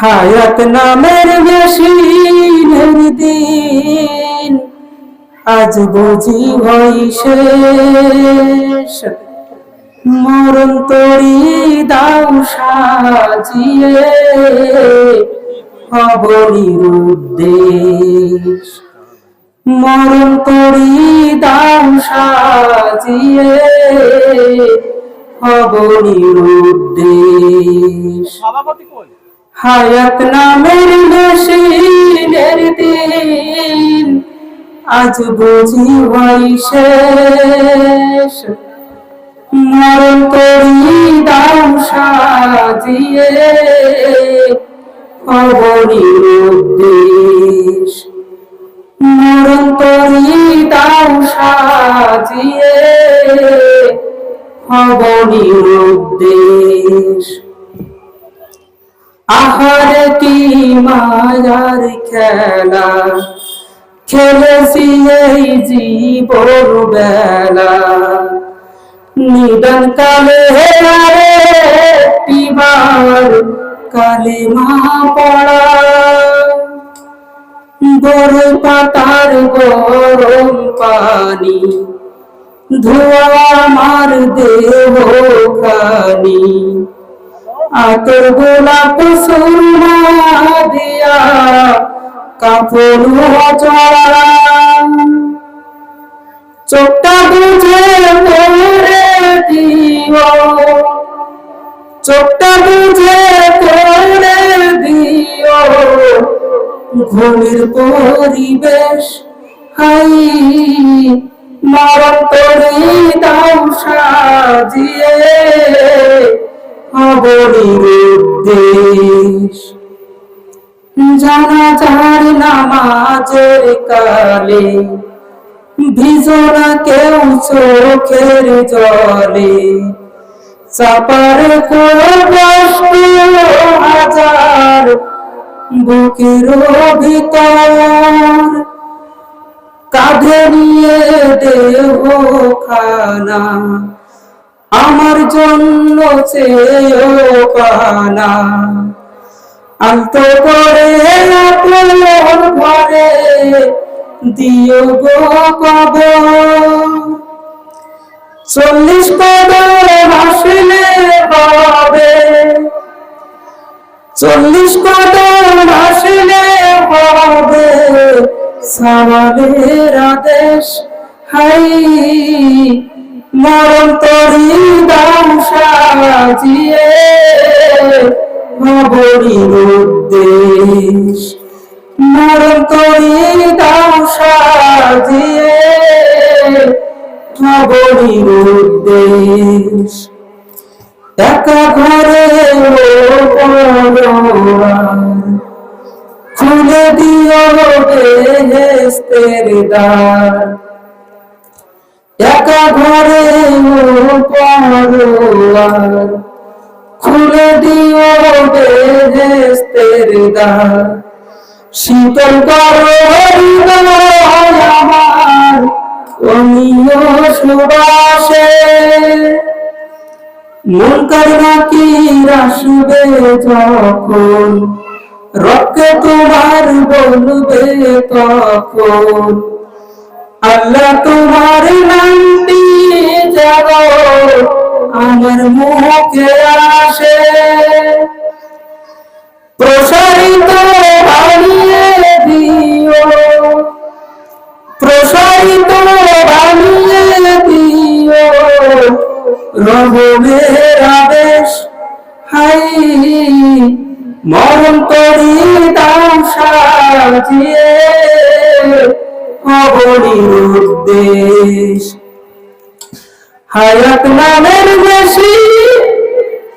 হায়াত নামের মেশিনের দিন। আজ বুঝি হই শেষ। মরণ তরি দাও সাজিয়ে অবনির উদ্দেশ। মরণ তরি দাও সাজিয়ে অবনির উদ্দেশ। হায়াত নামের মেশিনের দিন। আজ বুঝি হই শেষ। মরণ তরি দাও সাজিয়ে। অবনির উদ্দেশ। মরণ তরি দাও সাজিয়ে। অবনির উদ্দেশ। আহার কি মায়ার খেলা? খেলেছি এই জীবন বেলা। নিদন কালে আরে পিবার কালে মা পড়া। বড় পাতার গরম পানি, ধোয়া আমার দেহ খানি। আতর গোলাপ সুরমা দিয়া, কাপড় চড়া চোখটা বুঝে করে দিও, চোখটা বুঝে করে দিও। ঘুমের পরিবেশ, হাই মরণ তরি দাও সাজিয়ে। অবনির উদ্দেশ। জানা যার নামাজের কালে ভিজনা কেউ চোখের জলে চাপার হাজার বুকের ভিতর। কাঁধে নিয়ে দেহ খানা আমার জন্য চেয়েও পানা। আলতো করে আপন ঘরে দিও গো কব চল্লিশ কদর হাসলে হবে চল্লিশ কদর হাসলে হবে সামালের আদেশ হাই। মরণ তরি দাম নবরীর উদ্দেশ। মরণ তরি দাম নবরীর উদ্দেশ। একা ঘরে খুলে দিও বেহেস্তের দ্বার। একা ঘরে খুলে দিও বেহেস্তের দ্বার। শীতল করো আমার। অমিয় সুবাসে। মন কি আসবে যখন? রক্তে তোমার বলবে তখন। আল্লাহ তোমার নামটি যাব, আমার মুখে আসে। প্রসারিত বানিয়ে দিও, প্রসারিত বানিয়ে দিও। রহমের আদেশ, হাই, মরণ করি দাম সাজিয়ে। অবনির উদ্দেশ। হায়াত নামের বেশি